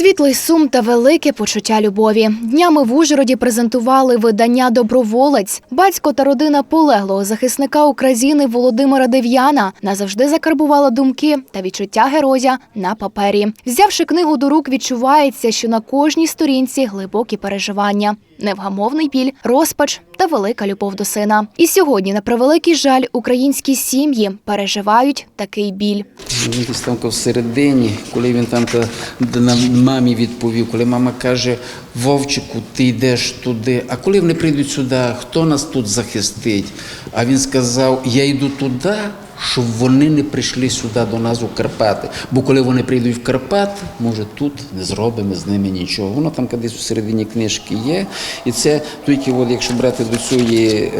Світлий сум та велике почуття любові. Днями в Ужгороді презентували видання Доброволець. Батько та родина полеглого захисника України Володимира Дев'яна назавжди закарбувала думки та відчуття героя на папері. Взявши книгу до рук, відчувається, що на кожній сторінці глибокі переживання, невгамовний біль, розпач та велика любов до сина. І сьогодні, на превеликий жаль, українські сім'ї переживають такий біль. Він десь там всередині, коли він там на мамі відповів, коли мама каже, Вовчику, ти йдеш туди. А коли вони прийдуть сюди, хто нас тут захистить? А він сказав: Я йду туди, щоб вони не прийшли сюди до нас у Карпати. Бо коли вони прийдуть в Карпати, може тут не зробимо з ними нічого. Воно там десь у середині книжки є. І це тільки, от, якщо брати до цієї е,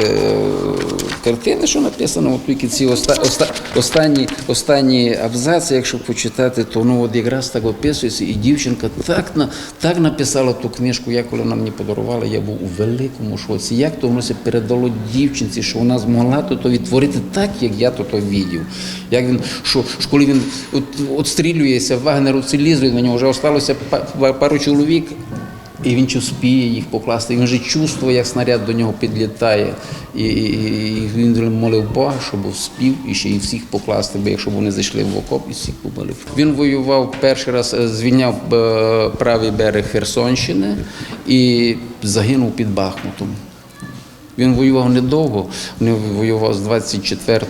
картини, що написано, от тільки ці оста, оста, останні, останні абзаци, якщо почитати, то ну от якраз так описується. І дівчинка так, на, так написала ту книжку, я коли вона мені подарувала, я був у великому шоці. Як то воно передало дівчинці, що вона змогла то, то відтворити так, як я то, то відів. Як він, що, коли він от, отстрілюється, Вагнер лізуть на нього, вже осталося па- пару чоловік. І він чи успіє їх покласти. Він вже чувствує, як снаряд до нього підлітає. І, і, і він молив Бога, щоб успів і ще й всіх покласти, бо якщо б вони зайшли в окоп і всіх побили. Він воював перший раз, е, звільняв е, правий берег Херсонщини і загинув під Бахмутом. Він воював недовго, він воював з 24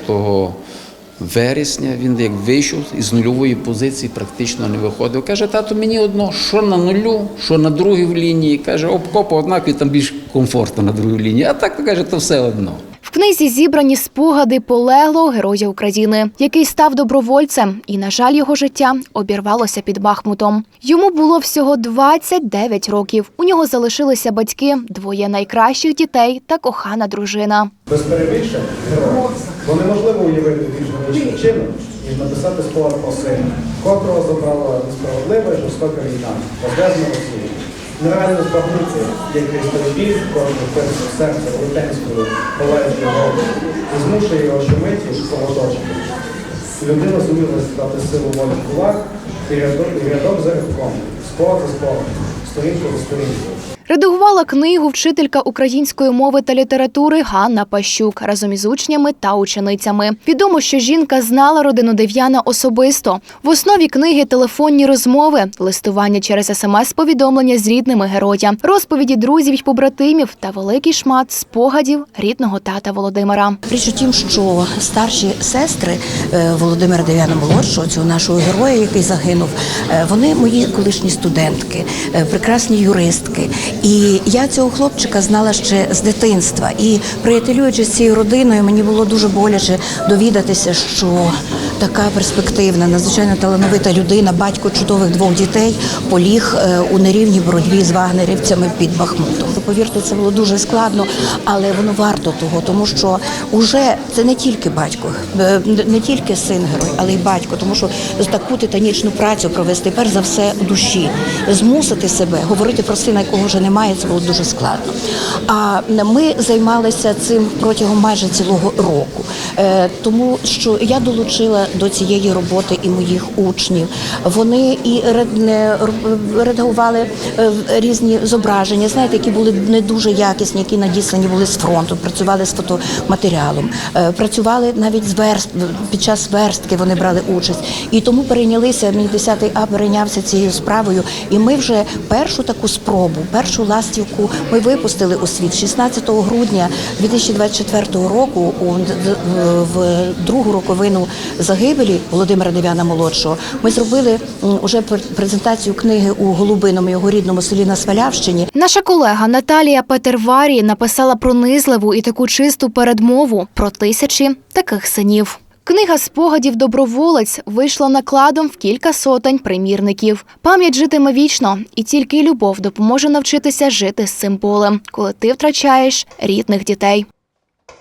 вересня. Він як вийшов із нульової позиції, практично не виходив. Каже, тато, мені одно, що на нулю, що на другій лінії. Каже, обкопа, однакові там більш комфортно на другій лінії. А так каже, то все одно. В книзі зібрані спогади полеглого героя України, який став добровольцем, і, на жаль, його життя обірвалося під Бахмутом. Йому було всього 29 років. У нього залишилися батьки, двоє найкращих дітей та кохана дружина. Без перебільшень. Бо неможливо уявити більш героїчний вчинок, ніж написати спогад про сина, котрого забрала несправедлива жорстока війна, розв'язана Росії. Нереально збагнути, як біль, кожен перше серце велетенською полежною голову і змушує його щомиті кровоточити. Людина зуміла стати силу волі в кулак і рядок, і рядок за рядком, спорт за спорт, сторінку за сторінкою. Редагувала книгу вчителька української мови та літератури Ганна Пащук разом із учнями та ученицями. Відомо, що жінка знала родину Дев'яна особисто. В основі книги телефонні розмови, листування через смс-повідомлення з рідними героя, розповіді друзів й побратимів та великий шмат спогадів рідного тата Володимира. Річ у тім, що старші сестри е, Володимира Дев'яна молодшого, цього нашого героя, який загинув, е, вони мої колишні студентки, е, прекрасні юристки. І я цього хлопчика знала ще з дитинства. І приятелюючи з цією родиною, мені було дуже боляче довідатися, що така перспективна, надзвичайно талановита людина, батько чудових двох дітей, поліг е, у нерівній боротьбі з вагнерівцями під Бахмутом. Повірте, це було дуже складно, але воно варто того, тому що уже це не тільки батько, е, не тільки син герой, але й батько, тому що таку титанічну працю провести, перш за все, у душі, змусити себе говорити про сина, якого вже немає, це було дуже складно. А ми займалися цим протягом майже цілого року, Е, тому що я долучила до цієї роботи і моїх учнів. Вони і редагували е, різні зображення, знаєте, які були не дуже якісні, які надіслані були з фронту, працювали з фотоматеріалом, Е, працювали навіть з верст під час верстки. Вони брали участь, і тому перейнялися. Мій 10 А перейнявся цією справою. І ми вже першу таку спробу, першу ластівку ми випустили у світ 16 грудня 2024 року. У в другу роковину загибелі Володимира Дев'яна молодшого. Ми зробили м, уже презентацію книги у Голубиному його рідному селі на Свалявщині. Наша колега Наталія Петерварі написала пронизливу і таку чисту передмову про тисячі таких синів. Книга спогадів Доброволець вийшла накладом в кілька сотень примірників. Пам'ять житиме вічно, і тільки любов допоможе навчитися жити з цим болем, коли ти втрачаєш рідних дітей.